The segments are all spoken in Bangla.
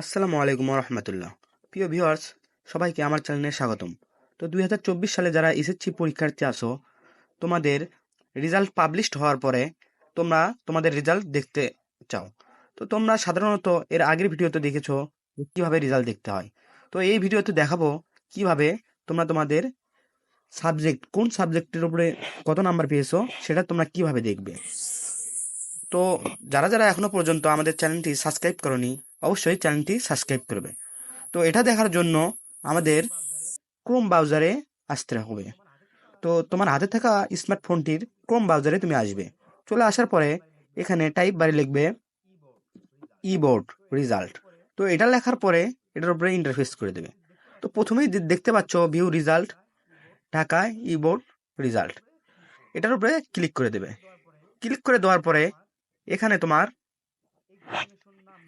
আসসালামু আলাইকুম রহমতুল্লাহ প্রিয় ভিউয়ার্স, সবাইকে আমার চ্যানেলে স্বাগতম। তো দুই হাজার চব্বিশ সালে যারা এসএসসি পরীক্ষার্থী আসো তোমাদের রেজাল্ট পাবলিশড হওয়ার পরে তোমরা তোমাদের রেজাল্ট দেখতে চাও। তো তোমরা সাধারণত এর আগের ভিডিওতে দেখেছ কীভাবে রেজাল্ট দেখতে হয়। তো এই ভিডিওতে দেখাবো কীভাবে তোমরা তোমাদের সাবজেক্ট, কোন সাবজেক্টের উপরে কত নাম্বার পেয়েছ, সেটা তোমরা কীভাবে দেখবে। তো যারা যারা এখনও পর্যন্ত আমাদের চ্যানেলটি সাবস্ক্রাইব করনি অবশ্যই চ্যানেলটি সাবস্ক্রাইব করবে। তো এটা দেখার জন্য আমাদের ক্রোম ব্রাউজারে আসতে হবে। তো তোমার হাতে থাকা স্মার্টফোনটির ক্রোম ব্রাউজারে তুমি আসবে। চলে আসার পরে এখানে টাইপ বারে লিখবে ইবোর্ড রেজাল্ট তো এটা লেখার পরে এটার উপরে ইন্টারফেস করে দেবে। তো প্রথমেই দেখতে পাচ্ছ view result Dhaka eboard result এটার উপরে ক্লিক করে দেবে। ক্লিক করে দেওয়ার পরে এখানে তোমার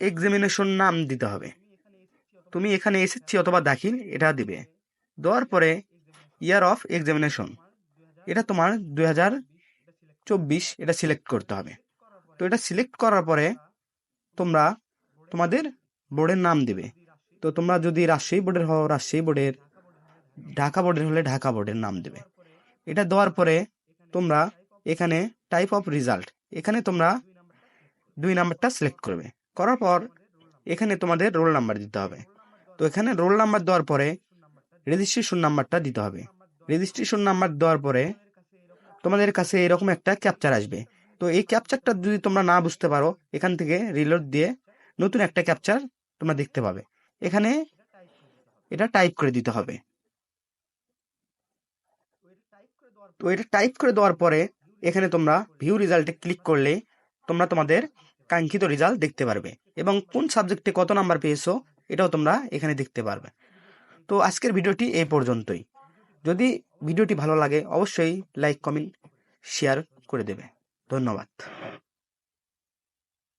এক্সামিনেশন নাম দিতে হবে। তুমি এখানে এসেছি অথবা দাখিল, এটা দিবে। দেওয়ার পরে ইয়ার অফ এক্সামিনেশন এটা তোমার দুই হাজার চব্বিশ, এটা সিলেক্ট করতে হবে। তো এটা সিলেক্ট করার পরে তোমরা তোমাদের বোর্ডের নাম দিবে। তো তোমরা যদি রাজশাহী বোর্ডের হও, রাজশাহী বোর্ডের ঢাকা বোর্ডের হলে ঢাকা বোর্ডের নাম দেবে। এটা দেওয়ার পরে তোমরা এখানে টাইপ অফ রেজাল্ট এখানে তোমরা দুই নাম্বারটা সিলেক্ট করবে। করার পর এখানে তোমাদের রোল নাম্বার দিতে হবে। তো এখানে রোল নাম্বার দেওয়ার পরে রেজিস্ট্রেশন নাম্বারটা দিতে হবে। রেজিস্ট্রেশন নাম্বার দেওয়ার পরে তোমাদের কাছে এরকম একটা ক্যাপচার আসবে। তো এই ক্যাপচারটা যদি তোমরা না বুঝতে পারো, এখান থেকে রিলোড দিয়ে নতুন একটা ক্যাপচার তোমরা দেখতে পাবে। এখানে এটা টাইপ করে দিতে হবে। তো এটা টাইপ করে দেওয়ার পরে এখানে তোমরা ভিউ রেজাল্টে ক্লিক করলে তোমরা তোমাদের কাঙ্ক্ষিত রেজাল্ট দেখতে পারবে। এবং কোন সাবজেক্টে কত নাম্বার পেয়েছ, এটাও তোমরা এখানে দেখতে পারবে। তো আজকের ভিডিওটি এই পর্যন্তই। যদি ভিডিওটি ভালো লাগে, অবশ্যই লাইক কমেন্ট শেয়ার করে দেবে। ধন্যবাদ।